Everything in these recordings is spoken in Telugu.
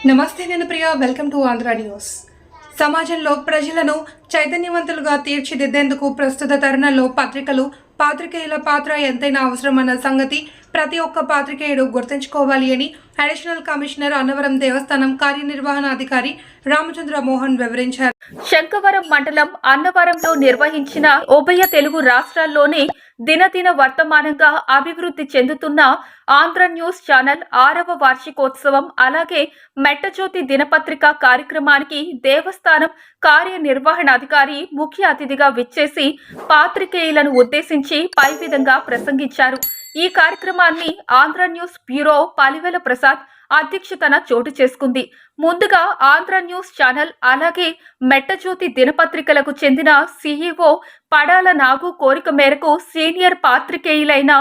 నమస్తే నేను Priya welcome to Andhra news సమాజంలో ప్రజలను చైతన్యవంతులుగా తీర్చిదిద్దేందుకు ప్రస్తుత తరుణంలో పత్రికలు పాత్రికేయుల పాత్ర ఎంతైనా అవసరమన్న సంగతి ప్రతి ఒక్క పాత్రికేయుడు గుర్తుంచుకోవాలి అని అడిషనల్ కమిషనర్ అన్నవరం దేవస్థానం కార్యనిర్వహణాధికారి రామచంద్ర మోహన్ వివరించారు. శంకవరం మండలం అన్నవరంలో నిర్వహించిన ఉభయ తెలుగు రాష్ట్రాల్లోనే దినదిన వర్తమానంగా అభివృద్ధి చెందుతున్న ఆంధ్ర న్యూస్ ఛానల్ ఆరవ వార్షికోత్సవం అలాగే మెట్టజ్యోతి దినపత్రిక కార్యక్రమానికి దేవస్థానం కార్యనిర్వహణాధికారి ముఖ్య అతిథిగా విచ్చేసి పాత్రికేయులను ఉద్దేశించి పై విధంగా ప్రసంగించారు. ఈ కార్యక్రమాన్ని ఆంధ్ర న్యూస్ బ్యూరో పలివెల ప్రసాద్ అధ్యక్షతన చోటు చేసుకుంది. ముందుగా ఆంధ్ర న్యూస్ ఛానల్ అలాగే మెట్టజ్యోతి దినపత్రికలకు చెందిన సీఈఓ పడాల నాగు కోరిక మేరకు సీనియర్ పాత్రికేయులైన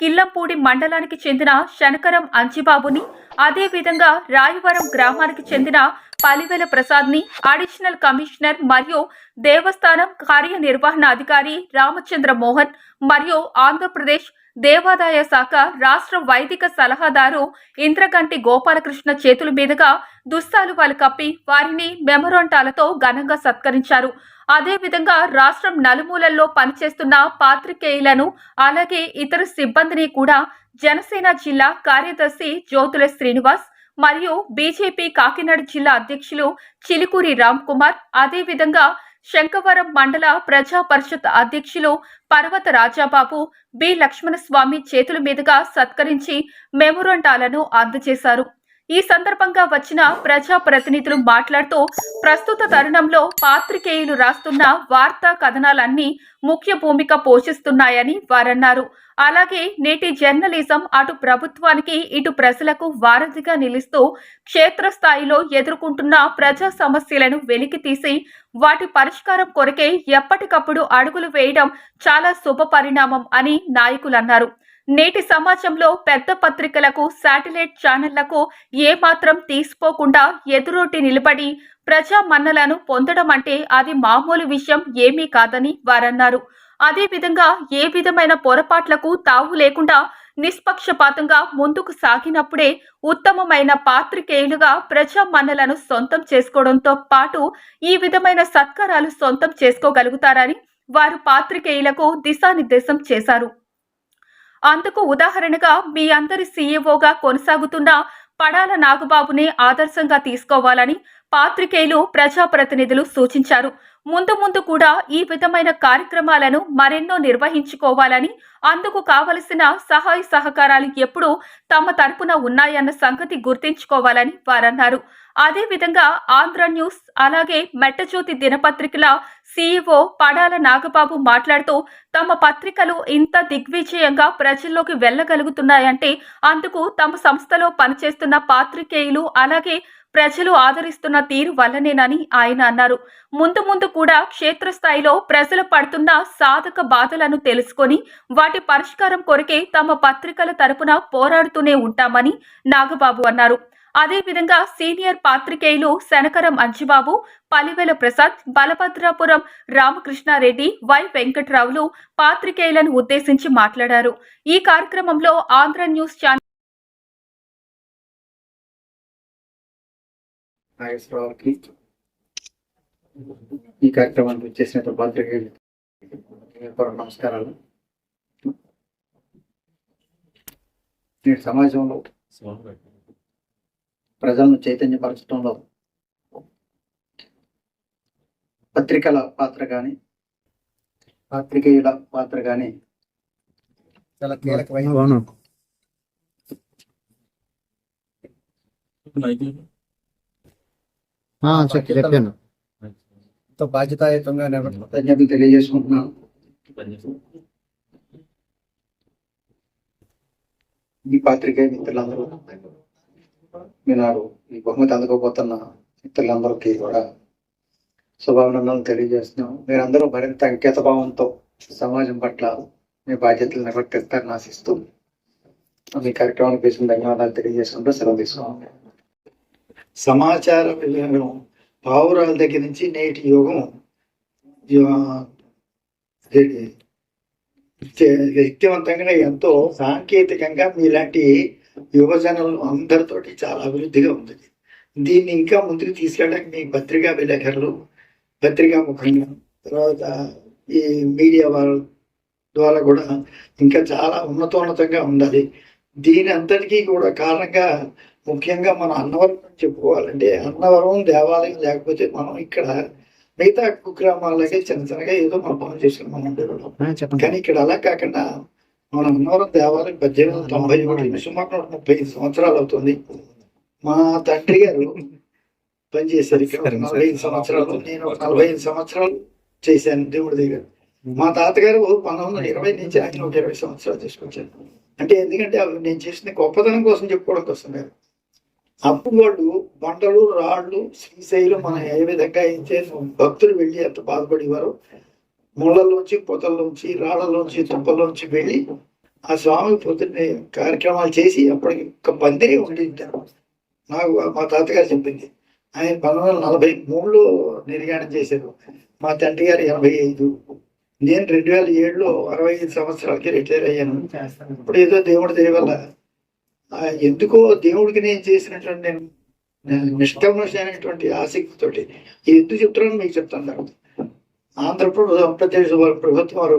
కిల్లంపూడి మండలానికి చెందిన శనకరం అంచిబాబుని అదేవిధంగా రాయవరం గ్రామానికి చెందిన పలివెల ప్రసాద్ని అడిషనల్ కమిషనర్ మరియు దేవస్థానం కార్యనిర్వహణ అధికారి రామచంద్ర మోహన్ మరియు ఆంధ్రప్రదేశ్ దేవాదాయ శాఖ రాష్ట్ర వైదిక సలహాదారు ఇంద్రగంటి గోపాలకృష్ణ చేతుల మీదుగా దుస్తాలువాలు కప్పి వారిని మెమొరంటాలతో ఘనంగా సత్కరించారు. అదేవిధంగా రాష్ట్రం నలుమూలల్లో పనిచేస్తున్న పాత్రికేయులను అలాగే ఇతర సిబ్బందిని కూడా జనసేన జిల్లా కార్యదర్శి జ్యోతుల శ్రీనివాస్ మరియు బీజేపీ కాకినాడ జిల్లా అధ్యక్షులు చిలుకూరి రామ్ కుమార్ అదేవిధంగా శంఖవరం మండల ప్రజా పరిషత్ అధ్యక్షులు పర్వత రాజాబాబు బి లక్ష్మణస్వామి చేతుల మీదుగా సత్కరించి మెమొరంటాలను అందజేశారు. ఈ సందర్భంగా వచ్చిన ప్రజా ప్రతినిధులు మాట్లాడుతూ ప్రస్తుత తరుణంలో పాత్రికేయులు రాస్తున్న వార్తా కథనాలన్నీ ముఖ్య భూమిక పోషిస్తున్నాయని వారన్నారు. అలాగే నేటి జర్నలిజం అటు ప్రభుత్వానికి ఇటు ప్రజలకు వారధిగా నిలుస్తూ క్షేత్రస్థాయిలో ఎదుర్కొంటున్న ప్రజా సమస్యలను వెలికి తీసి వాటి పరిష్కారం కొరకే ఎప్పటికప్పుడు అడుగులు వేయడం చాలా శుభ పరిణామం అని నాయకులు అన్నారు. నేటి సమాజంలో పెద్ద పత్రికలకు శాటిలైట్ ఛానళ్ళకు ఏమాత్రం తీసిపోకుండా ఎదురొట్టి నిలబడి ప్రజా మన్నలను పొందడం అంటే అది మామూలు విషయం ఏమీ కాదని వారన్నారు. అదేవిధంగా ఏ విధమైన పొరపాట్లకు తావు లేకుండా నిష్పక్షపాతంగా ముందుకు సాగినప్పుడే ఉత్తమమైన పాత్రికేయులుగా ప్రజా మన్నలను సొంతం చేసుకోవడంతో పాటు ఈ విధమైన సత్కారాలు సొంతం చేసుకోగలుగుతారని వారు పాత్రికేయులకు దిశానిర్దేశం చేశారు. అందుకు ఉదాహరణగా మీ అందరి సీఈఓగా కొనసాగుతున్న పడాల నాగబాబుని ఆదర్శంగా తీసుకోవాలని పాత్రికేయులు ప్రజాప్రతినిధులు సూచించారు. ముందు ముందు కూడా ఈ విధమైన కార్యక్రమాలను మరెన్నో నిర్వహించుకోవాలని అందుకు కావలసిన సహాయ సహకారాలు ఎప్పుడూ తమ తరపున ఉన్నాయన్న సంగతి గుర్తించుకోవాలని వారన్నారు. అదేవిధంగా ఆంధ్ర న్యూస్ అలాగే మెట్టజ్యోతి దినపత్రికల సీఈఓ పడాల నాగబాబు మాట్లాడుతూ తమ పత్రికలు ఇంత దిగ్విజయంగా ప్రజల్లోకి వెళ్ళగలుగుతున్నాయంటే అందుకు తమ సంస్థలో పనిచేస్తున్న పాత్రికేయులు అలాగే ప్రజలు ఆదరిస్తున్న తీరు వల్లనేనని ఆయన అన్నారు. ముందు ముందు కూడా క్షేత్రస్థాయిలో ప్రజలు పడుతున్న సాధక బాధలను తెలుసుకొని వాటి పరిష్కారం కొరకే తమ పత్రికల తరపున పోరాడుతూనే ఉంటామని నాగబాబు అన్నారు. అదేవిధంగా సీనియర్ పాత్రికేయులు శనకరం అంజిబాబు పలివెల ప్రసాద్ బలభద్రాపురం రామకృష్ణారెడ్డి వై వెంకట్రావులు పాత్రికేయులను ఉద్దేశించి మాట్లాడారు. ఈ కార్యక్రమంలో ఆంధ్ర న్యూస్ ఛానల్ నాగేశ్వరరావుకి ఈ కార్యక్రమానికి వచ్చేసిన పాత్రికేయులు నమస్కారాలు. నేటి సమాజంలో ప్రజలను చైతన్యపరచడంలో పత్రికల పాత్ర కానీ పాత్రికేయుల పాత్ర కానీ చాలా కీలకమైన చెప్పాను. ఎంతో బాధ్యతాయుతంగా కృతజ్ఞతలు తెలియజేసుకుంటున్నాను. ఈ పాత్రికేయ మిత్రులందరూ. ఈనాడు ఈ బహుమతి అందుకోబోతున్న మిత్రులందరికీ కూడా శుభాభినందనలు తెలియజేస్తున్నాం మీరందరూ మరింత అంకేత భావంతో సమాజం పట్ల మీ బాధ్యతలు నిర్వర్తిస్తారని ఆశిస్తూ మీ కార్యక్రమానికి వేసిన ధన్యవాదాలు తెలియజేసుకుంటూ సెలవు తీసుకున్నాం సమాచార వినియోగం పావురాల దగ్గర నుంచి నేటి యుగం యు- వ్యక్తివంతంగా ఎంతో సాంకేతికంగా మీలాంటి యువజనులు అందరితోటి చాలా అభివృద్ధిగా ఉంది. దీన్ని ఇంకా ముందుకు తీసుకెళ్ళడానికి మీ పత్రికా విలేకరులు పత్రికా ముఖంగా తర్వాత ఈ మీడియా వాళ్ళ ద్వారా కూడా ఇంకా చాలా ఉన్నతోన్నతంగా ఉండాలి. దీని అంతటికీ కూడా కారణంగా ముఖ్యంగా మన అన్నవరం చెప్పుకోవాలంటే అన్నవరం దేవాలయం లేకపోతే మనం ఇక్కడ మిగతా కుగ్రామాలకే చిన్న చిన్నగా ఏదో మనం పనులు చేసుకుని మనం ఉండేవాళ్ళం కానీ ఇక్కడ అలా కాకుండా మన అన్నవరం దేవాలయం పద్దెనిమిది వందల తొంభై ఒకటి సుమారు నూట ముప్పై ఐదు సంవత్సరాలు అవుతుంది. మా తండ్రి గారు పనిచేశారు ఇక్కడ నలభై ఐదు సంవత్సరాలు. నేను ఒక నలభై ఐదు సంవత్సరాలు చేశాను దేవుడి దగ్గర. మా తాతగారు పంతొమ్మిది వందల ఇరవై నుంచి ఆయన ఒక ఇరవై సంవత్సరాలు తీసుకొచ్చాను అంటే ఎందుకంటే అవి నేను చేసిన గొప్పతనం కోసం చెప్పుకోవడం కోసం కాదు అప్పుడు వాళ్ళు బండలు రాళ్ళు శ్రీశైలం మనం ఏ విధంగా అయితే భక్తులు వెళ్ళి ఎంత బాధపడేవారు ముళ్ళలోంచి పొదల్లోంచి రాళ్ళలోంచి తుప్పల్లోంచి వెళ్ళి ఆ స్వామి పొద్దున్నే కార్యక్రమాలు చేసి అప్పటికి ఒక పందిరి ఉండింది నాకు మా తాతగారు చెప్పింది ఆయన పంతొమ్మిది వందల నలభై మూడులో నిర్యాణం చేశారు. మా తండ్రి గారు ఎనభై ఐదు. నేను రెండు వేల ఏడులో అరవై ఐదు సంవత్సరాలకి రిటైర్ అయ్యాను. ఇప్పుడు ఏదో దేవుడి దయ వల్ల ఎందుకో దేవుడికి నేను చేసినటువంటి నేను నేను నిష్కల్మషమైనటువంటి ఆసక్తితోటి ఎందుకు చెప్తున్నాను మీకు చెప్తాను తర్వాత. ఆంధ్రప్రదేశ్ వారి ప్రభుత్వం వారు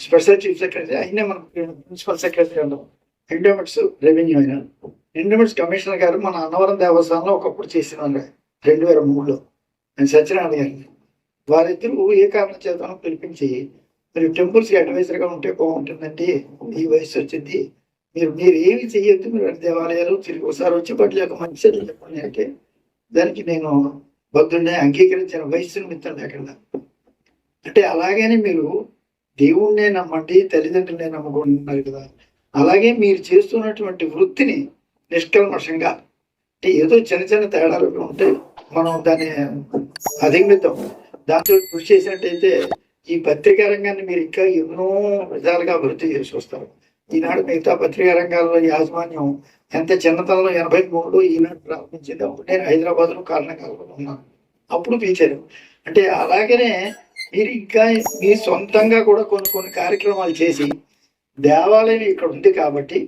స్పెషల్ చీఫ్ సెక్రటరీ అయినా మన ప్రిన్సిపల్ సెక్రటరీ ఉన్నాం ఎండోమెంట్స్ రెవెన్యూ అయినా ఎండోమెంట్స్ కమిషనర్ గారు మన అన్నవరం దేవస్థానంలో ఒకప్పుడు చేసిన రెండు వేల మూడులో. నేను సత్యనారాయణ గారిని వారిద్దరూ ఏ కారణం చేతనో పిలిపించి మీరు టెంపుల్స్కి అడ్వైజర్గా ఉంటే బాగుంటుందండి ఈ వయసు వచ్చింది. మీరు మీరు ఏమి చెయ్యొద్దు మీరు దేవాలయాలు తిరిగి ఒకసారి వచ్చి బట్టి ఒక మంచి చెప్పండి అంటే దానికి నేను బద్దున్నే అంగీకరించిన వయసు నిమిత్తం లేకుండా. అంటే అలాగనే మీరు దేవుణ్ణే నమ్మండి తల్లిదండ్రులనే ఉన్నారు కదా. అలాగే మీరు చేస్తున్నటువంటి వృత్తిని నిష్కల్మషంగా అంటే ఏదో చిన్న చిన్న తేడాలు ఉంటే మనం దాన్ని అధిగమితం దాంతో కృషి చేసినట్టయితే ఈ పత్రికా రంగాన్ని మీరు ఇంకా ఎన్నో విధాలుగా అభివృద్ధి చేసి వస్తారు. ఈనాడు మిగతా పత్రికా రంగాల్లో యాజమాన్యం ఎంత చిన్నతనంలో ఎనభై మూడులో ఈనాడు ప్రారంభించింది నేను హైదరాబాద్లో కారణంగా ఉన్నాను. అప్పుడు పిలిచారు. అంటే అలాగనే మీరు ఇంకా మీ సొంతంగా కూడా కొన్ని కొన్ని కార్యక్రమాలు చేసి దేవాలయం ఇక్కడ ఉంది కాబట్టి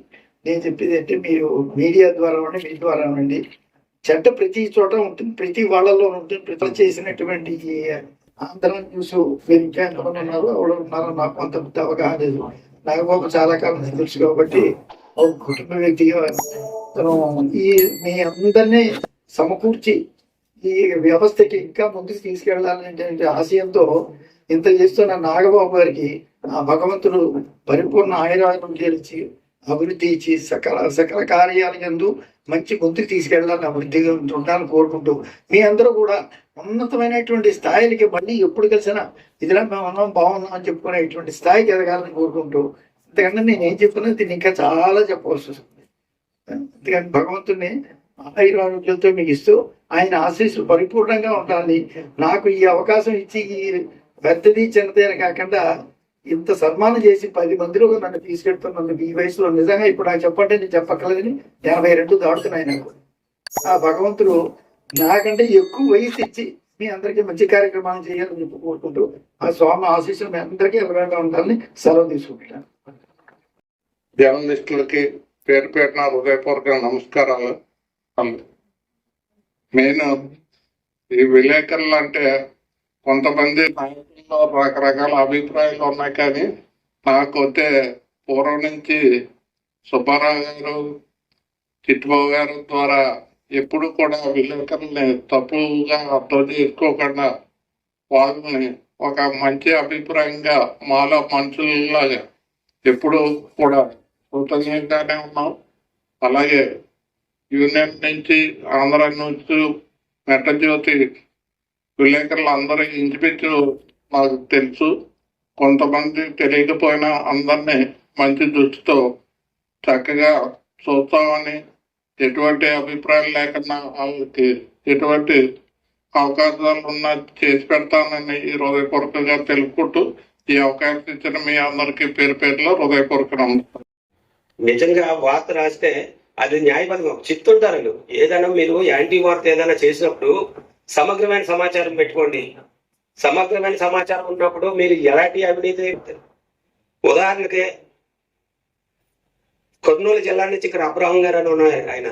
నేను చెప్పేది అంటే మీరు మీడియా ద్వారా ఉండి మీ ద్వారా ఉండండి చెడ్డ ప్రతి చోట ఉంటుంది ప్రతి వాళ్ళలో ఉంటుంది ప్రతి చేసినటువంటి ఈ ఆంధ్ర న్యూస్ మీరు ఇంకా ఎంతమంది ఉన్నారు ఎవరు ఉన్నారో నాకు అంత పెద్ద అవగాహన లేదు. నాగబాబు చాలా కాలం తెలుసు కాబట్టి ఒక కుటుంబ వ్యక్తిగా తను ఈ మీ అందరినీ సమకూర్చి ఈ వ్యవస్థకి ఇంకా ముందుకు తీసుకెళ్ళాలనే ఆశయంతో ఇంత చేస్తున్న నాగబాబు గారికి ఆ భగవంతుడు పరిపూర్ణ ఆయురాలను ఇచ్చి అభివృద్ధి ఇచ్చి సకల సకల కార్యాల మంచి ముందుకు తీసుకెళ్ళాలని అభివృద్ధిగా ఉండాలని కోరుకుంటూ మీ అందరూ కూడా ఉన్నతమైనటువంటి స్థాయిలకి మళ్ళీ ఎప్పుడు కలిసినా ఇదిలా మేము ఉన్నాం బాగున్నాం అని చెప్పుకునేటువంటి స్థాయికి ఎదగాలని కోరుకుంటూ అంతకంటే నేను ఏం చెప్పినా దీన్ని ఇంకా చాలా చెప్పవలసి వస్తుంది. అందుకని భగవంతుడిని ఆయురారోగ్యాలతో మీకు ఇస్తూ ఆయన ఆశీస్సులు పరిపూర్ణంగా ఉండాలి నాకు ఈ అవకాశం ఇచ్చి ఈ పెద్దది చిన్నదేన కాకుండా ఇంత సన్మానం చేసి పది మందిలో నన్ను తీసుకెళ్తున్నాను ఈ వయసులో నిజంగా ఇప్పుడు నాకు చెప్పంటే నేను చెప్పక్కర్లేదని ఎనభై రెండు దాడుతున్నాయి నాకు. ఆ భగవంతుడు నాకంటే ఎక్కువ వయసు ఇచ్చి మీ అందరికీ మంచి కార్యక్రమాలు చేయాలని చెప్పి కోరుకుంటూ ఆ స్వామి ఆశీస్సులు మీ అందరికీ ఎవరైనా ఉండాలని సెలవు తీసుకుంటాను జర్నలిస్టులకి పేరు పేరున హృదయపూర్వక నమస్కారాలు. నేను ఈ విలేకరులు అంటే కొంతమంది నాయకుల్లో రకరకాల అభిప్రాయాలు ఉన్నాయి కానీ నాకు పూర్వం నుంచి సుబ్బారావు గారు చిట్టుబాబు గారు ద్వారా ఎప్పుడు కూడా విలేకరుల్ని తప్పుగా అర్థం చేసుకోకుండా వాళ్ళని ఒక మంచి అభిప్రాయంగా మాలో మనుషుల్లాగా ఎప్పుడు కూడా కృతజ్ఞంగానే ఉన్నాం. అలాగే యూనియన్ నుంచి ఆంధ్ర న్యూస్ మెట్టజ్యోతి విలేకరులు అందరూ ఇంచుమించు నాకు తెలుసు. కొంతమంది తెలియకపోయినా అందరినీ మంచి దృష్టితో చక్కగా చూస్తామని ఎటువంటి అభిప్రాయం లేకుండా వాళ్ళకి ఎటువంటి అవకాశాలు ఉన్నా చేసి పెడతానని ఈ హృదయపూర్వకంగా తెలుపుకుంటూ ఈ అవకాశం ఇచ్చిన మీ అందరికీ పేరు పేరులో హృదయపూర్వక నమస్కారం. నిజంగా వార్త రాస్తే అది న్యాయబద్ధం చిత్తుంటారు ఏదైనా మీరు యాంటీ వార్త ఏదైనా చేసినప్పుడు సమగ్రమైన సమాచారం పెట్టుకోండి. సమగ్రమైన సమాచారం ఉన్నప్పుడు మీరు ఎలాంటి అవినీతి? ఉదాహరణకి కర్నూలు జిల్లా నుంచి ఇక్కడ అబ్రహం గారు అని ఉన్నారు ఆయన.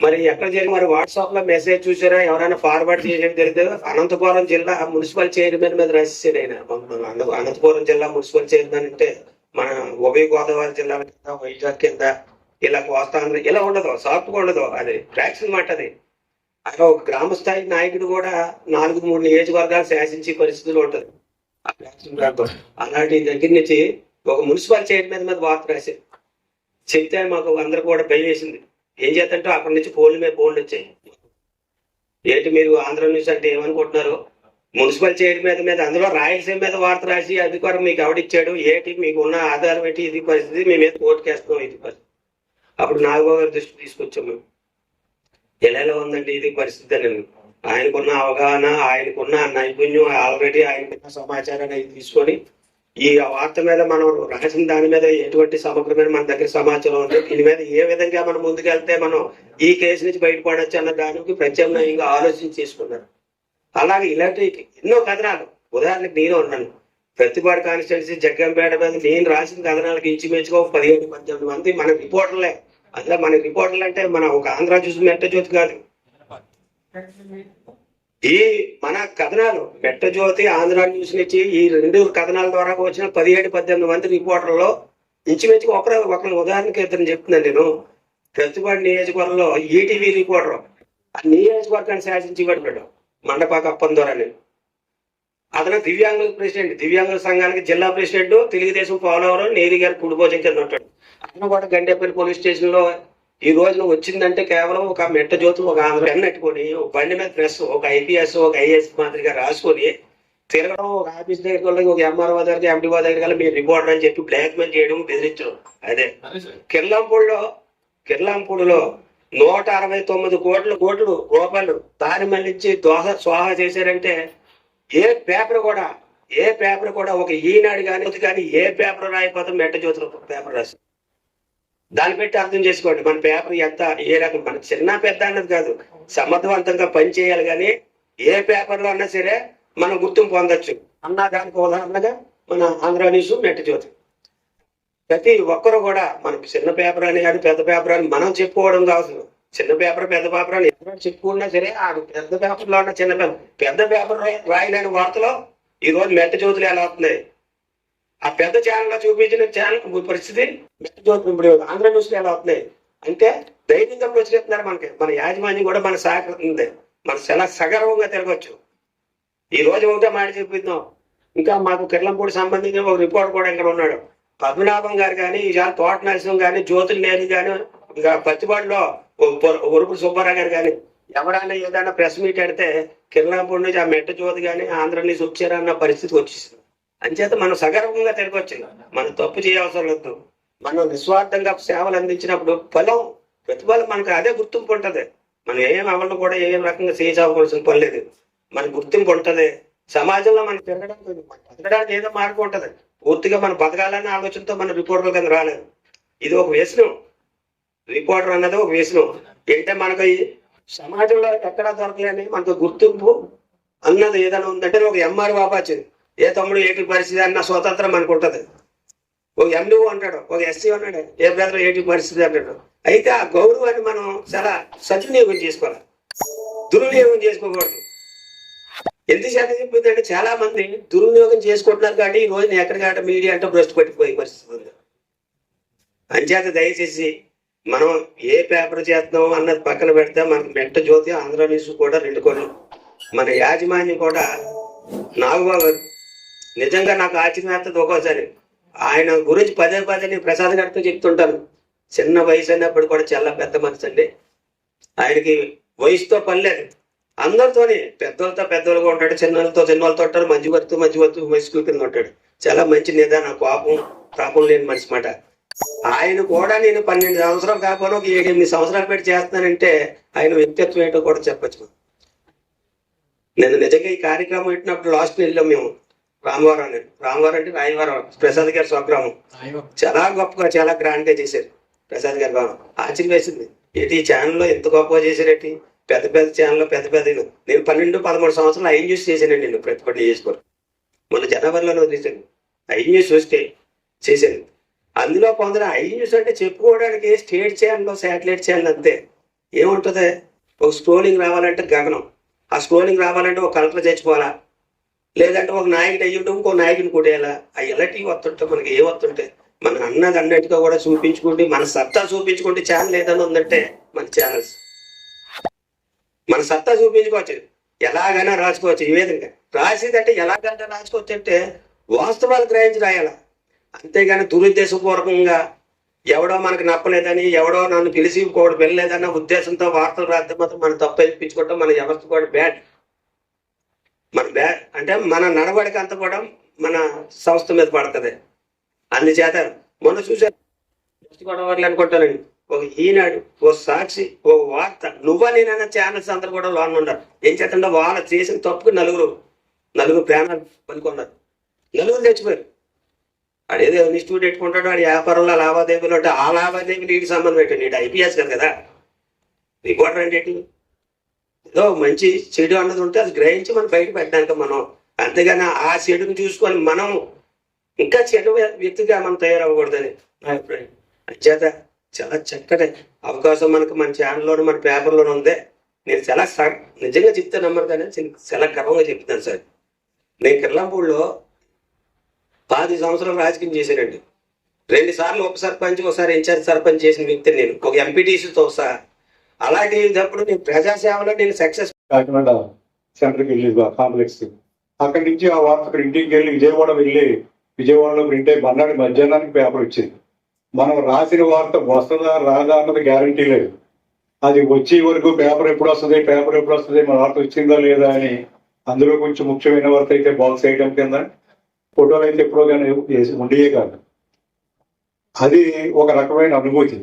మరి ఎక్కడ జరిగి మరి వాట్సాప్లో మెసేజ్ చూసారా? ఎవరైనా ఫార్వర్డ్ చేయడం జరిగితే అనంతపురం జిల్లా మున్సిపల్ చైర్మన్ మీద రాసేసాడు ఆయన. అనంతపురం జిల్లా మున్సిపల్ చైర్మన్ అంటే మన ఉభయ గోదావరి జిల్లా కింద వైజాగ్ కింద ఇలా కోస్తాంధ్ర ఇలా ఉండదు సాఫ్ట్గా ఉండదు. అది ట్రాక్స్ అనమాట అది. అక్కడ ఒక గ్రామ స్థాయి నాయకుడు కూడా నాలుగు మూడు నియోజకవర్గాలు శాసించే పరిస్థితులు ఉంటది. ఆ ప్రాంతం. అలాంటి దగ్గర నుంచి ఒక మున్సిపల్ చైర్మన్ మీద వార్త రాశారు చెప్తే మాకు అందరు కూడా భయం వేసింది. ఏం చేద్దంటే అక్కడి నుంచి ఫోన్ల మీద ఫోన్లు వచ్చాయి. ఏంటి మీరు ఆంధ్ర న్యూస్ అంటే ఏమనుకుంటున్నారు? మున్సిపల్ చైర్మన్ మీద అందులో రాయలసీమ మీద వార్త రాసి అధికారం మీకు ఎవడిచ్చాడు? ఏంటి? మీకు ఉన్న ఆధారం ఏంటి? ఇది పరిస్థితి. మీ మీద కోర్టుకేస్తాం ఇది పరిస్థితి. అప్పుడు నాగబాబు గారి దృష్టి తీసుకొచ్చాము మేము. ఎలా ఎలా ఉందండి ఇది పరిస్థితి అని ఆయనకున్న అవగాహన ఆయనకున్న నైపుణ్యం ఆల్రెడీ ఆయనకున్న సమాచారాన్ని తీసుకొని ఈ వార్త మీద మనం రాసిన దాని మీద ఎటువంటి సమగ్రమైన మన దగ్గర సమాచారం ఉంది? దీని మీద ఏ విధంగా మనం ముందుకెళ్తే మనం ఈ కేసు నుంచి బయటపడొచ్చు అన్న దానికి ప్రత్యామ్నాయంగా ఆలోచన చేసుకున్నారు. అలాగే ఇలాంటి ఎన్నో కథనాలు. ఉదాహరణకి నేను ఉన్నాను. ప్రతిపాడు కాన్స్టిట్యున్సీ జగ్గంపేట మీద నేను రాసిన కథనాలకు ఇంచుమించుగా పదిహేడు పద్దెనిమిది మంది మన రిపోర్టర్లే. అందులో మన రిపోర్టర్లు అంటే మన ఒక ఆంధ్ర జ్యూస్ మెట్ట జ్యోతి కాదు. ఈ మన కథనాలు మెట్ట జ్యోతి ఆంధ్ర న్యూస్ నుంచి ఈ రెండు కథనాల ద్వారా వచ్చిన పదిహేడు పద్దెనిమిది మంది రిపోర్టర్లో ఇంచుమించుగా ఒకరు ఒకరి ఉదాహరణకి ఇద్దరు చెప్తున్నాను నేను. ప్రతిపాడు నియోజకవర్గంలో ఈటీవీ రిపోర్టర్ ఆ నియోజకవర్గాన్ని శాసించి పడ్డాడు మండపాక అప్పం ద్వారా అతను దివ్యాంగుల ప్రెసిడెంట్ దివ్యాంగుల సంఘానికి జిల్లా ప్రెసిడెంట్ తెలుగుదేశం పోలవరం నేరి గారి కుడిభోజం కింద ఉంటాడు. అతను కూడా గండేపల్లి పోలీస్ స్టేషన్లో ఈ రోజున వచ్చిందంటే కేవలం ఒక మెట్ట జ్యోతి ఒక ఆంధ్ర పెన్ పెట్టుకొని ఒక బండి మీద ప్రెస్ ఒక ఐపీఎస్ ఒక ఐఏఎస్ మాదిరిగా రాసుకొని తిరగడం ఒక ఆఫీస్ దగ్గరికి వెళ్ళి ఒక ఎంఆర్ఓ దగ్గరికి ఎండిఓ దగ్గరికి వెళ్ళి మీరు రిపోర్టర్ అని చెప్పి బ్లాక్ మెయిల్ చేయడం బెదిరించడం. అదే. కిర్లాంపూడిలో కిర్లాంపూడిలో నూట అరవై తొమ్మిది కోట్ల కోట్లు రూపాయలు దారి మళ్ళించి దోహ స్వాహా చేశారంటే ఏ పేపర్ కూడా ఏ పేపర్ కూడా ఒక ఈనాడు కానీ కానీ ఏ పేపర్ రాయిపోతే మెట్ట జ్యోతిలో పేపర్ రాసి దాన్ని పెట్టి అర్థం చేసుకోండి. మన పేపర్ ఎంత ఏ రకం మన చిన్న పెద్ద అన్నది కాదు. సమర్థవంతంగా పని చేయాలి కానీ ఏ పేపర్లో అన్నా సరే మనం గుర్తింపు పొందొచ్చు. అన్న దానికి ఉదాహరణగా మన ఆంధ్ర న్యూస్ మెట్ట జ్యోతి. ప్రతి ఒక్కరు కూడా మనకి చిన్న పేపర్ అని అది పెద్ద పేపర్ అని మనం చెప్పుకోవడం కావచ్చు చిన్న పేపర్ పెద్ద పేపర్ అని ఎవరైనా చెప్పుకున్నా సరే ఆ పెద్ద పేపర్లో ఉన్న చిన్న పేపర్. పెద్ద పేపర్ రాయలేని వార్తలో ఈ రోజు మెట్ట జ్యోతులు ఎలా అవుతున్నాయి ఆ పెద్ద ఛానల్లో చూపించిన ఛానల్ పరిస్థితి మెట్ట ఇప్పుడు ఆంధ్ర న్యూస్లో ఎలా అవుతున్నాయి అంటే ధైర్యంగా వచ్చినట్టున్నారు మనకి. మన యాజమాన్యం కూడా మన సహకరిస్తుంది. మన చాలా సగర్వంగా తిరగచ్చు. ఈ రోజు ఒకటే మాట చెప్పిద్దాం. ఇంకా మాకు కిర్లంపూడి సంబంధించిన ఒక రిపోర్ట్ కూడా ఇక్కడ ఉన్నాడు. పద్మనాభం గారు కానీ ఇలా తోట నరసింహం కానీ జ్యోతులు నేరి కానీ ఇంకా పత్తిపాడులో ఉరుపు సుబ్బారావు గారు కానీ ఎవరైనా ఏదైనా ప్రెస్ మీట్ పెడితే కిర్లంపూడి నుంచి ఆ మెట్ట జ్యోతి కానీ ఆంధ్ర నుంచి వచ్చారన్న పరిస్థితి వచ్చేసింది అంచేత మనం సగర్వంగా తిరగొచ్చు. మనం తప్పు చేయవసరం లేదు మనం నిస్వార్థంగా సేవలు అందించినప్పుడు ఫలం ప్రతిఫలం మనకు అదే గుర్తింపు ఉంటుంది. మనం ఏం అవ్వడం కూడా ఏం రకంగా చేయించవలసిన పని లేదు. మన గుర్తింపు ఉంటుంది. సమాజంలో మనం తిరగడానికి బతకడానికి ఏదో మార్గం ఉంటుంది. పూర్తిగా మనం బతకాలనే ఆలోచనతో మన రిపోర్టర్ కింద రాలేదు. ఇది ఒక వ్యసనం. రిపోర్టర్ అన్నది ఒక వ్యసనం. ఏంటంటే మనకు సమాజంలో ఎక్కడా దొరకలేని మనకు గుర్తింపు అన్నది ఏదైనా ఉందంటే ఒక ఎంఆర్ బాబాచి ఏ తమ్ముడు ఏటి పరిస్థితి అన్న స్వతంత్రం మనకు ఉంటుంది ఒక ఎండు అంటాడు ఒక ఎస్సీ అన్నాడు ఏ బ్రదర్ ఏటి పరిస్థితి అంటాడు. అయితే ఆ గౌరవాన్ని మనం చాలా సద్వినియోగం చేసుకోవాలి. దుర్వినియోగం చేసుకోకూడదు. ఎందుచేత చెప్పిందంటే చాలా మంది దుర్వినియోగం చేసుకుంటున్నారు కాబట్టి ఈ రోజున ఎక్కడికాట మీడియా అంటే భ్రష్టు పట్టిపోయే పరిస్థితి ఉంది. అంచేత దయచేసి మనం ఏ పేపర్ చేద్దాం అన్నది పక్కన పెడితే మనకి మెట్ట జ్యోతి ఆంధ్ర న్యూస్ కూడా రెండు కొన్ని. మన యాజమాన్యం కూడా నాగబాబు గారు నిజంగా నాకు ఆశ్చర్యమేస్తుంది ఒక్కోసారి ఆయన గురించి పదే పదే నేను ప్రసాద్ గారితో చెప్తుంటాను. చిన్న వయసు అయినప్పుడు కూడా చాలా పెద్ద మనిషి అండి. ఆయనకి వయసుతో పని లేదు. అందరితోనే పెద్దలతో పెద్దోళ్ళుగా ఉంటాడు చిన్నోళ్ళతో చిన్నోళ్ళతో ఉంటాడు మంచి వర్తు మంచి వర్తు వయసు కింద ఉంటాడు. చాలా మంచి నిదాన కోపం తాపం లేని మనిషి మాట. ఆయన కూడా నేను పన్నెండు సంవత్సరాలు కాకపోయినా ఒక ఎనిమిది సంవత్సరాలు పెట్టి చేస్తానంటే ఆయన వ్యక్తిత్వం ఏంటో కూడా చెప్పచ్చు నేను నిజంగా ఈ కార్యక్రమం పెట్టినప్పుడు లాస్ట్ వెళ్ళాం మేము రామవరం అని రామవరం అంటే రాయవరం ప్రసాద్ గారి స్వగ్రామం. చాలా గొప్పగా చాలా గ్రాండ్గా చేశారు ప్రసాద్ గారి బాబు ఆశ్చర్యం వేసింది ఏంటి ఈ ఛానల్లో ఎంత గొప్పగా చేశారేంటి పెద్ద పెద్ద ఛానల్లో పెద్ద పెద్ద. నేను పన్నెండు పదమూడు సంవత్సరాలు ఐ న్యూస్ చేశానండి నేను ప్రతిపడి చేసుకోరు మొన్న జనవరిలోనే వదిలేశాను. ఐ న్యూస్ వస్తే చేశాను. అందులో కొందరు ఐ న్యూస్ అంటే చెప్పుకోవడానికి స్టేట్ ఛానల్ శాటిలైట్ ఛానల్ అంతే. ఏముంటుంది? ఒక స్క్రోలింగ్ రావాలంటే గగనం. ఆ స్క్రోలింగ్ రావాలంటే ఒక కలెక్టర్ చచ్చిపోవాలా? లేదంటే ఒక నాయకుడు అయ్యుంటే ఇంకో నాయకుని కొట్టేయాలా? ఆ ఎలాంటివి వస్తుంటే మనకి ఏ వస్తుంటే? మన అన్నది అన్నట్టుగా కూడా చూపించుకుంటే మన సత్తా చూపించుకుంటే ఛానల్ ఏదైనా ఉందంటే మన ఛానల్స్ మన సత్తా చూపించుకోవచ్చు. ఎలాగైనా రాసుకోవచ్చు ఈ విధంగా. రాసేదంటే ఎలాగైనా రాసుకోవచ్చు అంటే వాస్తవాలు గ్రహించి రాయాల? అంతేగాని దురుద్దేశపూర్వకంగా ఎవడో మనకు నప్పలేదని ఎవడో నన్ను పిలిచి ఇంకోటి వెళ్ళలేదన్న ఉద్దేశంతో వార్తలు రాస్తే మాత్రం మనం తప్పు ఇప్పించుకోవటం మన వ్యవస్థ కూడా బ్యాడ్ మన బ్యా అంటే మన నడవడిక అంతా కూడా మన సంస్థ మీద పడుతుంది. అందుచేత మొన్న చూసారు గొడవలు అనుకుంటానండి. ఒక ఈనాడు ఓ సాక్షి ఓ వార్త నువ్వా నేనైనా ఛానల్స్ అందరు కూడా లోన్ ఉన్నారు. ఏం చేస్తుండో వాళ్ళ చేసిన తప్పుకు నలుగురు నలుగురు ప్రాణాలు పలుకున్నారు. నలుగురు తెచ్చిపోయారు అడేదో ఇన్స్టిట్యూట్ పెట్టుకుంటాడు వాడి వ్యాపారంలో లావాదేవీలు అంటే ఆ లావాదేవీలు వీటికి సంబంధం పెట్టండి ఇటు ఐపీఎస్ కదా. కదా రిపోర్టర్ అంటే మంచి చెడు అన్నది ఉంటే అది గ్రహించి మనం బయట పెట్టడానికి మనం. అంతేగాని ఆ చెడుని చూసుకొని మనం ఇంకా చెడు వ్యక్తిగా మనం తయారవ్వకూడదని నా అభిప్రాయం. అంచేత చాలా చక్కటి అవకాశం మనకు మన ఛానల్లోను మన పేపర్లోనూ ఉంది. నేను చాలా స- నిజంగా చెప్తే నమ్మరు కానీ చాలా గర్వంగా చెప్తాను సార్. నేను కిర్లంపూడిలో పది సంవత్సరాలు రాజకీయం చేశానండి. రెండు సార్లు ఉప సర్పంచ్ ఒకసారి ఇన్ఛార్జ్ సర్పంచ్ చేసిన వ్యక్తి నేను. ఒక ఎంపీటీసీతో సహా. అలాంటిప్పుడు నేను ప్రజాసేవలో నేను సక్సెస్ కాకినాడ సెంటర్కి వెళ్ళి కాంప్లెక్స్ అక్కడి నుంచి ఆ వార్త ప్రింటింగ్కి వెళ్ళి విజయవాడ వెళ్ళి విజయవాడలో ప్రింట్ అయ్యి మన్నాడు మధ్యాహ్నానికి పేపర్ వచ్చింది. మనం రాసిన వార్త వస్తుందా రాదా అన్నది గ్యారంటీ లేదు. అది వచ్చే వరకు పేపర్ ఎప్పుడు వస్తుంది పేపర్ ఎప్పుడు వస్తుంది మన వార్త వచ్చిందా లేదా అని అందులో కొంచెం ముఖ్యమైన వార్త అయితే బాక్స్ ఐటమ్ కింద ఫోటోలు అయితే ఎప్పుడో కానీ వేసి ఉండేయే కాదు. అది ఒక రకమైన అనుభూతి.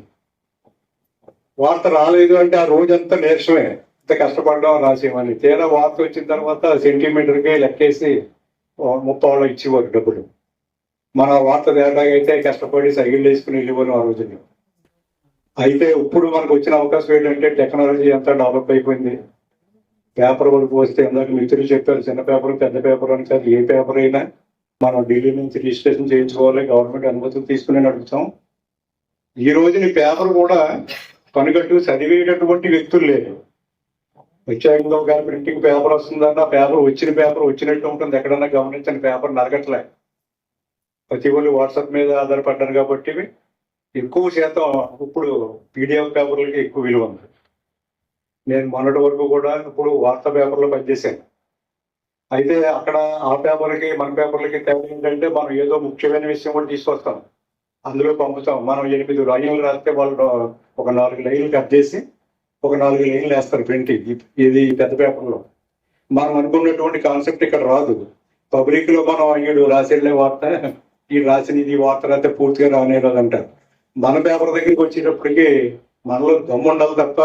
వార్త రాలేదు అంటే ఆ రోజంతా నీరసమే. ఇంత కష్టపడ్డాం రాసేమని తేడా వార్త వచ్చిన తర్వాత సెంటీమీటర్కే లెక్కేసి ముప్పై వాళ్ళు ఇచ్చేవారు డబ్బులు. మన వార్త తేడాగైతే కష్టపడి సైకిల్ వేసుకుని వెళ్ళిపోయిన ఆ రోజుల్లో. అయితే ఇప్పుడు మనకు వచ్చిన అవకాశం ఏంటంటే టెక్నాలజీ అంతా డెవలప్ అయిపోయింది. పేపర్ వరకు వస్తే ఇందాక మిత్రులు చెప్పారు చిన్న పేపర్ పెద్ద పేపర్ అని కాదు ఏ పేపర్ అయినా మనం ఢిల్లీ నుంచి రిజిస్ట్రేషన్ చేయించుకోవాలి గవర్నమెంట్ అనుమతులు తీసుకుని నడుపుతాం ఈ రోజుని పేపర్ కూడా పనిగట్టు చదివేటటువంటి వ్యక్తులు లేరు. ప్రత్యేకంగా ఒక ప్రింటింగ్ పేపర్ వస్తుందన్న పేపర్ వచ్చిన పేపర్ వచ్చినట్టు ఉంటుంది. ఎక్కడన్నా గమనించిన పేపర్ నరగట్లే ప్రతి ఒళ్ళు వాట్సాప్ మీద ఆధారపడ్డారు కాబట్టి ఎక్కువ శాతం ఇప్పుడు పీడిఎఫ్ పేపర్లకి ఎక్కువ విలువ ఉంది. నేను మొన్నటి వరకు కూడా ఇప్పుడు వార్తా పేపర్లో పనిచేశాను. అయితే అక్కడ ఆ పేపర్లకి మన పేపర్లకి తేడా ఏంటంటే మనం ఏదో ముఖ్యమైన విషయం కూడా తీసుకొస్తాం. అందులో పంపుతాం. మనం ఎనిమిది లైన్లు రాస్తే వాళ్ళు ఒక నాలుగు లైన్లు కట్ చేసి ఒక నాలుగు లైన్లు వేస్తారు ప్రింటింగ్ ఇది పెద్ద పేపర్లో. మనం అనుకున్నటువంటి కాన్సెప్ట్ ఇక్కడ రాదు. పబ్లిక్లో మనం ఈడు రాసేళ్ళే వార్త ఈ రాసిన ఇది వార్త అయితే పూర్తిగా రానేరాదు అంటారు మన పేపర్ దగ్గరికి వచ్చేటప్పటికి మనలో దమ్ము ఉండాలి తప్ప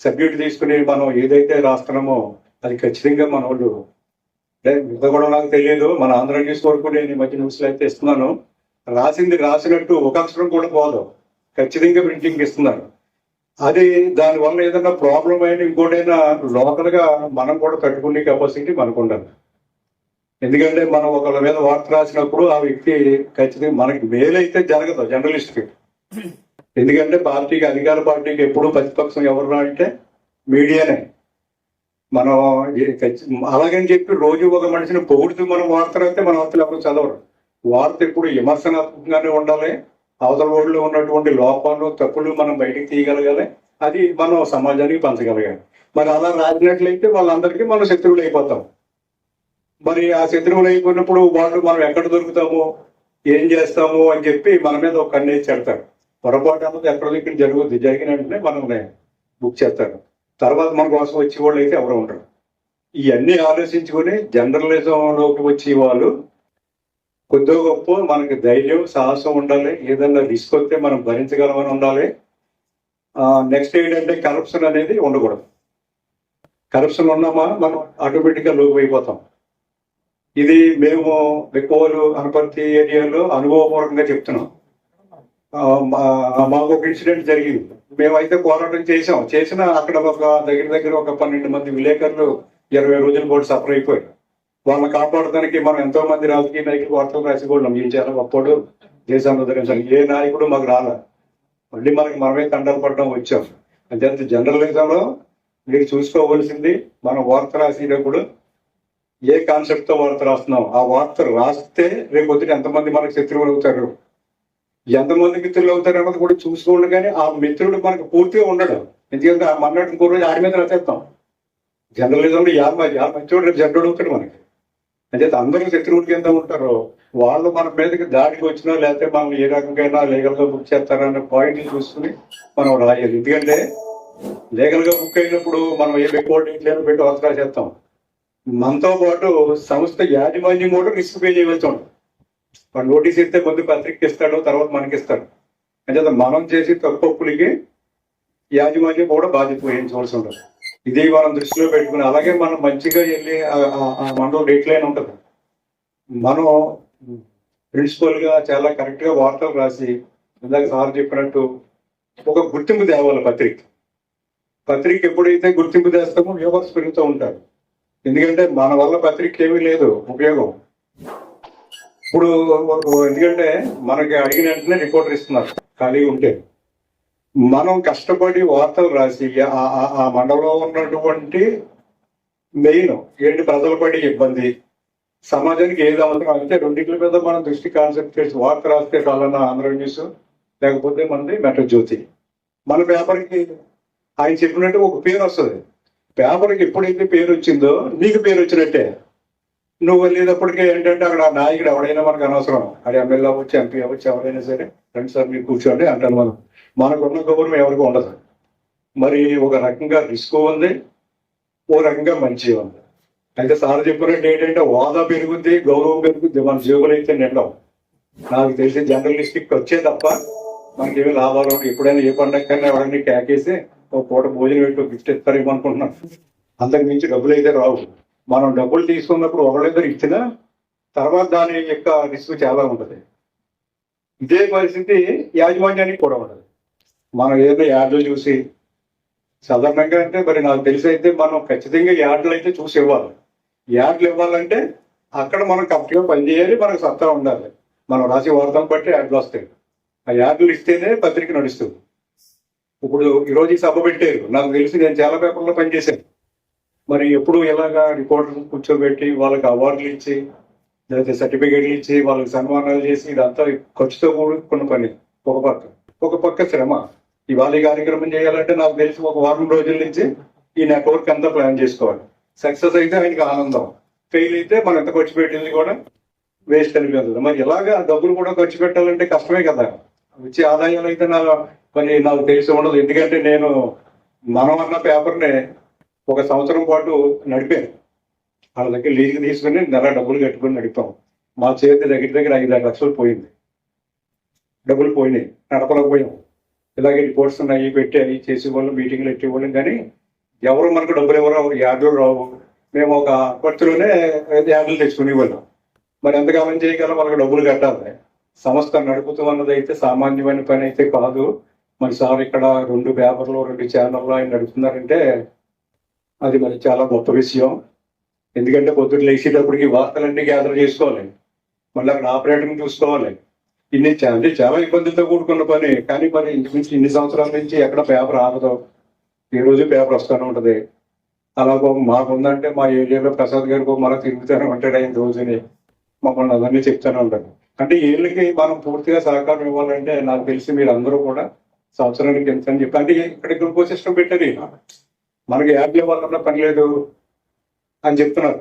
సబ్జెక్ట్ తీసుకుని మనం ఏదైతే రాస్తున్నామో అది ఖచ్చితంగా మన వాళ్ళు మిగతా కూడా నాకు తెలియదు. మన ఆంధ్ర న్యూస్ వరకు నేను ఈ మధ్య న్యూస్లో అయితే ఇస్తున్నాను. రాసింది రాసినట్టు ఒక అక్షరం కూడా పోదు. ఖచ్చితంగా ప్రింటింగ్ ఇస్తున్నారు. అది దానివల్ల ఏదైనా ప్రాబ్లం అయినా ఇంకోటైనా లోకల్గా మనం కూడా తట్టుకునే కెపాసిటీ మనకు ఉండాలి. ఎందుకంటే మనం ఒకళ్ళ మీద వార్త రాసినప్పుడు ఆ వ్యక్తి ఖచ్చితంగా మనకి మేలైతే జరగదు జర్నలిస్ట్కి ఎందుకంటే పార్టీకి అధికార పార్టీకి ఎప్పుడు ప్రతిపక్షం ఎవరు అంటే మీడియానే. మనం అలాగని చెప్పి రోజు ఒక మనిషిని పొగుడుతూ మనం వార్త రాస్తే మన వార్తలు ఎవరు చదవరు. వార్త ఎప్పుడు విమర్శనాత్మకంగానే ఉండాలి అవతల ఊళ్ళో ఉన్నటువంటి లోపాలు తప్పులు మనం బయటికి తీయగలగాలి. అది మనం సమాజానికి పంచగలగాలి. మరి అలా రాసినట్లయితే వాళ్ళందరికీ మనం శత్రువులు అయిపోతాం. మరి ఆ శత్రువులు అయిపోయినప్పుడు వాళ్ళు మనం ఎక్కడ దొరుకుతాము ఏం చేస్తాము అని చెప్పి మన మీద ఒక కన్నేసి చెడతారు పొరపాటు అన్నది ఎక్కడ ఇక్కడ జరుగుద్ది. జరిగిన వెంటనే మనం బుక్ చేస్తారు. తర్వాత మన కోసం వచ్చే వాళ్ళు అయితే ఎవరు ఉండరు. ఇవన్నీ ఆలోచించుకొని జర్నలిజంలోకి వచ్చే వాళ్ళు కొద్దో గొప్ప మనకి ధైర్యం సాహసం ఉండాలి. ఏదన్నా రిస్క్ వస్తే మనం భరించగలమని ఉండాలి. నెక్స్ట్ ఏంటంటే కరప్షన్ అనేది ఉండకూడదు. కరప్షన్ ఉన్నామా? మనం ఆటోమేటిక్గా లోపు అయిపోతాం. ఇది మేము ఎక్కువలు అనపర్తి ఏరియాలో అనుభవపూర్వకంగా చెప్తున్నాం. మా- మాకు ఒక ఇన్సిడెంట్ జరిగింది. మేమైతే పోరాటం చేసాం చేసిన అక్కడ ఒక దగ్గర దగ్గర ఒక పన్నెండు మంది విలేకరులు ఇరవై రోజుల పాటు సఫర్ అయిపోయారు. వాళ్ళని కాపాడడానికి మనం ఎంతో మంది రాజకీయ నాయకులు వార్తలు రాసుకోవడం ఈ చాలా గొప్పడు దేశాన్ని ఉదరించాలి. ఏ నాయకుడు మాకు రాలే. మళ్ళీ మనకి మనమే తండలు పడడం వచ్చాం. అంతే జనరలిజంలో మీరు చూసుకోవలసింది మనం వార్త రాసేటప్పుడు ఏ కాన్సెప్ట్తో వార్త రాస్తున్నాం? ఆ వార్త రాస్తే రేపు పొద్దున ఎంతమంది మనకు శత్రువులు అవుతారు? ఎంతమంది మిత్రులు అవుతారు అన్నది కూడా చూసుకోండి కానీ ఆ మిత్రుడు మనకు పూర్తిగా ఉండడు. ఎందుకంటే ఆ మన్నాడు ఇంకో రోజు ఆడి మీద రాసేస్తాం. జర్నలిజంలో యాభై యాభై మిత్రుడు రేపు అవుతాడు మనకి. అంటే అందరూ శత్రువుల కింద ఉంటారు. వాళ్ళు మన మీదకి దాడికి వచ్చినా లేకపోతే మనం ఏ రకంగా లీగల్గా బుక్ చేస్తారనే పాయింట్ చూసుకుని మనం రాయాలి. ఎందుకంటే లీగల్గా బుక్ అయినప్పుడు మనం ఏ రిపోర్ట్ ఇంట్లో పెట్టి అవసరాలు చేస్తాం. మనతో పాటు సంస్థ యాజమాన్యం కూడా రిస్క్ పే చేయవలసి ఉంటుంది వాడు నోటీస్ ఇస్తే ముందు పత్రిక ఇస్తాడు తర్వాత మనకి ఇస్తాడు. అంటే మనం చేసి తప్పప్పులకి యాజమాన్యం కూడా బాధ్యత వహించవలసి ఉంటుంది. ఇది మనం దృష్టిలో పెట్టుకుని అలాగే మనం మంచిగా వెళ్ళి ఆ- మండలం డేట్ లైన్ ఉంటుంది. మనం ప్రిన్సిపల్గా చాలా కరెక్ట్గా వార్తలు రాసి ఇందాక సార్ చెప్పినట్టు ఒక గుర్తింపు తేవాలి పత్రిక. పత్రిక ఎప్పుడైతే గుర్తింపు తెస్తామో వ్యూవర్స్ పెరుగుతూ ఉంటారు. ఎందుకంటే మన వల్ల పత్రిక ఏమీ లేదు ఉపయోగం. ఇప్పుడు ఎందుకంటే మనకి అడిగిన వెంటనే రిపోర్టర్ ఇస్తున్నారు ఖాళీ ఉంటే. మనం కష్టపడి వార్తలు రాసి ఆ- ఆ- మండలంలో ఉన్నటువంటి మెయిన్ ఏంటి ప్రజలు పడే ఇబ్బంది? సమాజానికి ఏది అవసరం? అంటే రెండింటి మీద మనం దృష్టి కాన్సెప్ట్ చేసి వార్త రాస్తే కాలన్న ఆంధ్ర న్యూస్ లేకపోతే మనది మెట్రో జ్యోతి. మన పేపర్కి ఆయన చెప్పినట్టు ఒక పేరు వస్తుంది. పేపర్కి ఎప్పుడైతే పేరు వచ్చిందో నీకు పేరు వచ్చినట్టే. నువ్వు వెళ్ళేటప్పటికే ఏంటంటే అక్కడ నాయకుడు ఎవడైనా మనకు అనవసరం. అది ఎమ్మెల్యే అవ్వచ్చు ఎంపీ అవ్వచ్చు ఎవరైనా సరే రండి సార్ మీరు కూర్చోండి అంటారు మనం. మనకున్న గౌరవం ఎవరికి ఉండదు. మరి ఒక రకంగా రిస్క్ ఉంది ఓ రకంగా మంచి ఉంది. అయితే సార్ చెప్పినట్టు ఏంటంటే హోదా పెరుగుద్ది గౌరవం పెరుగుద్ది. మన జీవులు అయితే నిండవు. నాకు తెలిసి జర్నలిస్టిక్ వచ్చే తప్ప మనకేమీ లాభాలు ఎప్పుడైనా ఏ పండగ కన్నా ఎవరైనా కేకేసి ఒక పూట భోజనం పెట్టి గిఫ్ట్ ఇస్తారేమో అనుకుంటున్నాం. అంతకు మించి డబ్బులు అయితే రావు. మనం డబ్బులు తీసుకున్నప్పుడు ఒకళ్ళిద్దరు ఇచ్చినా తర్వాత దాని యొక్క రిస్క్ చాలా ఉంటుంది. ఇదే పరిస్థితి యాజమాన్యానికి కూడా ఉండదు మనం ఏదో యాడ్లు చూసి సాధారణంగా అంటే మరి నాకు తెలిసి అయితే మనం ఖచ్చితంగా యాడ్లు అయితే చూసి ఇవ్వాలి. యాడ్లు ఇవ్వాలంటే అక్కడ మనం కరెక్ట్గా పనిచేయాలి మనకు సత్తా ఉండాలి. మనం రాసి వార్తను బట్టి యాడ్లు వస్తాయి. ఆ యాడ్లు ఇస్తేనే పత్రిక నడుస్తుంది. ఇప్పుడు ఈరోజు ఈ సభ పెట్టారు. నాకు తెలిసి నేను చాలా పేపర్లో పనిచేశాను మరి ఎప్పుడు ఎలాగా రిపోర్టర్ కూర్చోబెట్టి వాళ్ళకి అవార్డులు ఇచ్చి లేకపోతే సర్టిఫికేట్లు ఇచ్చి వాళ్ళకి సన్మానాలు చేసి ఇదంతా ఖర్చుతో కూడుకున్న పని. ఒక పక్క. ఒక పక్క శ్రమ. ఇవాళ ఈ కార్యక్రమం చేయాలంటే నాకు తెలిసి ఒక వారం రోజుల నుంచి ఈ నెట్వర్క్ అంతా ప్లాన్ చేసుకోవాలి. సక్సెస్ అయితే ఆయనకి ఆనందం. ఫెయిల్ అయితే మనం ఎంత ఖర్చు పెట్టింది కూడా వేస్ట్ అనిపిస్తుంది మరి ఇలాగా డబ్బులు కూడా ఖర్చు పెట్టాలంటే కష్టమే కదా. వచ్చే ఆదాయాలు అయితే నా మరి నాకు తెలిసి ఉండదు. ఎందుకంటే నేను మనం అన్న పేపర్ని ఒక సంవత్సరం పాటు నడిపాను వాళ్ళ దగ్గర లీజు తీసుకుని నెల డబ్బులు కట్టుకుని నడిపాం. మా చేతి దగ్గర దగ్గర ఐదు ఆరు లక్షలు పోయింది. డబ్బులు పోయినాయి. నడపలేకపోయాం ఇలాగే రిపోర్ట్స్ ఉన్నాయి పెట్టి అవి చేసేవాళ్ళం మీటింగ్లు పెట్టేవాళ్ళం. కానీ ఎవరు మనకు డబ్బులు ఎవరు యాడ్లు రావు. మేము ఒక ఖర్చులోనే యాడ్లు తెచ్చుకునేవాళ్ళం. మరి ఎంతకాలం చేయగలం? వాళ్ళకి డబ్బులు కట్టాలి. సంస్థ నడుపుతున్నది అయితే సామాన్యమైన పని అయితే కాదు. మరి సార్ ఇక్కడ రెండు పేపర్లు రెండు ఛానల్లో ఆయన నడుపుతున్నారంటే అది మరి చాలా గొప్ప విషయం. ఎందుకంటే పొద్దున్న లేచేటప్పటికి వార్తలన్నీ గ్యాదర్ చేసుకోవాలి. మళ్ళీ అక్కడ ఆపరేటర్ని చూసుకోవాలి. ఇన్ని అంటే చాలా ఇబ్బందులతో కూడుకున్న పని. కానీ మరి ఇంచుమించు ఇన్ని సంవత్సరాల నుంచి ఎక్కడ పేపర్ ఆగదు ఈ రోజు పేపర్ వస్తూనే ఉంటుంది. అలాగో మాకుందంటే మా ఏరియాలో ప్రసాద్ గారికి మళ్ళీ తిరుగుతూనే ఉంటాడు ఆయన రోజుని. మమ్మల్ని అవన్నీ చెప్తూనే ఉంటాడు. అంటే వీళ్ళకి మనం పూర్తిగా సహకారం ఇవ్వాలంటే నాకు తెలిసి మీరు అందరూ కూడా సంవత్సరానికి ఎంత అని చెప్పి అంటే ఇక్కడ గ్రూప్ సిస్టమ్ పెట్టారు మనకి యాప్లు ఇవ్వాలన్న పని లేదు అని చెప్తున్నారు.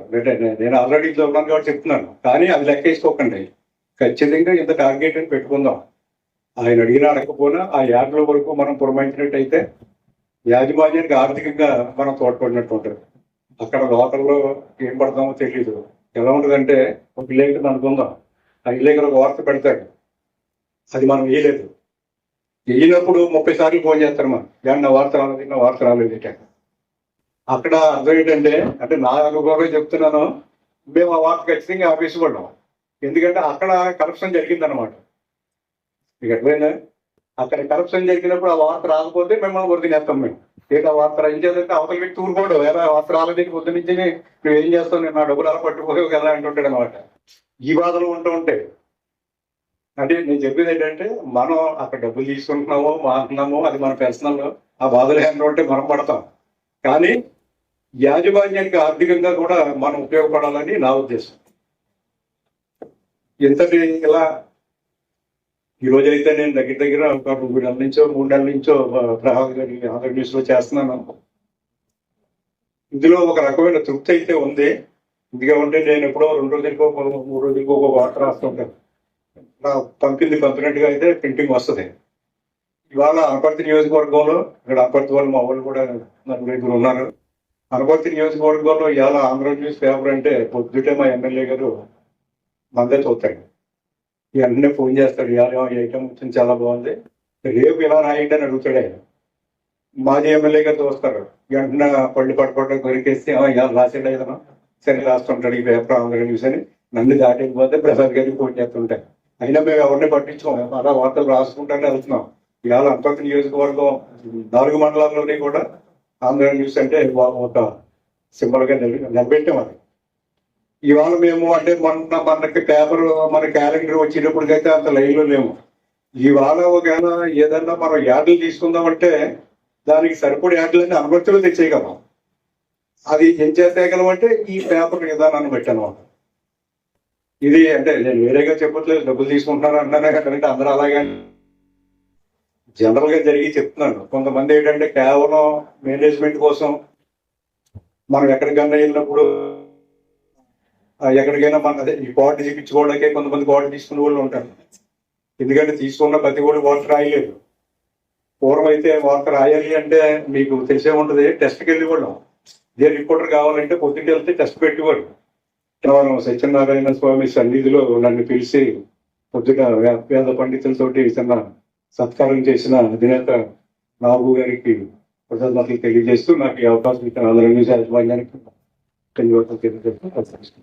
నేను ఆల్రెడీ ఇంట్లో ఉన్నాను కాబట్టి చెప్తున్నాను. కానీ అది లెక్క వేసుకోకండి ఖచ్చితంగా ఇంత టార్గెట్ అని పెట్టుకుందాం. ఆయన అడిగినా అడగకపోయినా ఆ యాడ్ల వరకు మనం పురమాయించినట్టయితే యాజమాన్యానికి ఆర్థికంగా మనం తోడ్పడినట్టు ఉంటుంది. అక్కడ లోకల్లో ఏం పడతామో తెలియదు ఎలా ఉంటుందంటే ఒక ఇల్లేకర్ అనుకుందాం. ఆ ఇల్లేకర్ ఒక వార్త పెడతాడు. అది మనం వేయలేదు. వేయినప్పుడు ముప్పై సార్లు ఫోన్ చేస్తారు మనం. దాన్ని నా వార్త రాలేదు? నా వార్త రాలేదు? అక్కడ అర్థం ఏంటంటే అంటే నా అనుభవమే చెప్తున్నాను మేము ఆ వార్త ఖచ్చితంగా ఆపేసిపడ్డాం ఎందుకంటే అక్కడ కరప్షన్ జరిగిందనమాట మీకు ఎట్లయినా అక్కడ కరప్షన్ జరిగినప్పుడు ఆ వార్త రాకపోతే మిమ్మల్ని వదిలేస్తాం మేము. ఏంటి వార్త ఏం అవతల వ్యక్తి ఊరుకోడు. ఎలా వార్త రాలేదు పొద్దు నుంచి నువ్వు ఏం చేస్తావు? నేను నా డబ్బులు అలా పట్టుకోలేవు కదా అంటుంటాడు అనమాట ఈ బాధలు ఉంటూ ఉంటాయి. అంటే నేను చెప్పేది ఏంటంటే మనం అక్కడ డబ్బులు తీసుకుంటున్నామో మాట్లాడినామో అది మన పర్సనల్ ఆ బాధలు ఏంటంటే ఉంటే మనం పడతాం. కానీ యాజమాన్యానికి ఆర్థికంగా కూడా మనం ఉపయోగపడాలని నా ఉద్దేశం. ఎంతటి ఇలా ఈ అయితే నేను దగ్గర దగ్గర ఒక రెండు నెలల నుంచో మూడు నెలల నుంచో ప్రహాద్ గారి ఆంధ్ర న్యూస్లో చేస్తున్నాను. ఇందులో ఒక రకమైన తృప్తి అయితే ఉంది. ఎందుకంటే నేను ఎప్పుడో రెండు రోజులకో మూడు రోజులకో ఒక వార్త రాస్తుంటాను నా పంపింది పంపినట్టుగా అయితే ప్రింటింగ్ వస్తుంది. ఇవాళ అనపర్తి నియోజకవర్గంలో ఇక్కడ అనపర్తి వాళ్ళు మా వాళ్ళు కూడా నలుగురు ఉన్నారు. అనపర్తి నియోజకవర్గంలో ఇవాళ ఆంధ్ర న్యూస్ పేపర్ అంటే పొద్దుటే మా ఎమ్మెల్యే గారు మందే చూస్తాడు ఇవన్నీ ఫోన్ చేస్తాడు ఇవాళ ఈ ఐటమ్ వచ్చింది చాలా బాగుంది. రేపు ఇలా రాయండి అని అడుగుతాడు. మాజీ ఎమ్మెల్యే గారు చూస్తారు వెంటనే పళ్ళు పట్టుకోవడం దొరికేసి ఇవాళ రాసాడు ఏదైనా? సరే రాస్తుంటాడు ఈ పేపర్ ఆంధ్ర న్యూస్ అని. నన్ను దాటిపోతే ప్రసాద్ గారికి ఫోన్ చేస్తుంటాయి అయినా మేము ఎవరిని పట్టించుకోం? అలా వార్తలు రాసుకుంటానే వెళ్తున్నాం. ఇవాళ అంతర్గత నియోజకవర్గం నాలుగు మండలాల్లోనే కూడా ఆంధ్ర న్యూస్ అంటే ఒక సింబల్గా నిలబెట్టాం అది. ఇవాళ మేము అంటే మొన్న మనకి పేపర్ మన క్యాలెండర్ వచ్చేటప్పటికైతే అంత లైన్లో లేము ఇవాళ ఒకవేళ ఏదన్నా మనం యాడ్లు తీసుకుందామంటే దానికి సరిపడే యాడ్లన్నీ అనుమతులు తెచ్చేయగలం. అది ఏం చేసేయగలం అంటే ఈ పేపర్ విధానాన్ని పెట్టాను ఇది అంటే నేను వేరేగా చెప్పట్లేదు డబ్బులు తీసుకుంటున్నాను అంటున్నానే అంటే అందరూ అలాగే జనరల్గా జరిగి చెప్తున్నాను. కొంతమంది ఏంటంటే కేవలం మేనేజ్మెంట్ కోసం మనం ఎక్కడికన్నా వెళ్ళినప్పుడు ఎక్కడికైనా మన అదే ఈ కోట చూపించుకోవడానికే కొంతమంది కోట తీసుకునే వాళ్ళు ఉంటారు. ఎందుకంటే తీసుకున్న ప్రతి కూడా వాటర్ రాయలేదు. పూర్వం అయితే వాటర్ రాయాలి అంటే మీకు తెలిసే ఉంటుంది టెస్ట్కి వెళ్ళేవాళ్ళం. ఇదే రిపోర్టర్ కావాలంటే పొద్దుటి వెళ్తే టెస్ట్ పెట్టేవాడు కేవలం సత్యనారాయణ స్వామి సన్నిధిలో నన్ను పిలిచి పొద్దుట వేద పండితులతోటి చిన్న సత్కారం చేసిన అధినేత నాగు గారికి కృతజ్ఞతలు తెలియజేస్తూ నాకు ఈ అవకాశం ఇచ్చిన అందరి యాజమాన్యానికి ధన్యవాదాలు తెలియజేస్తూ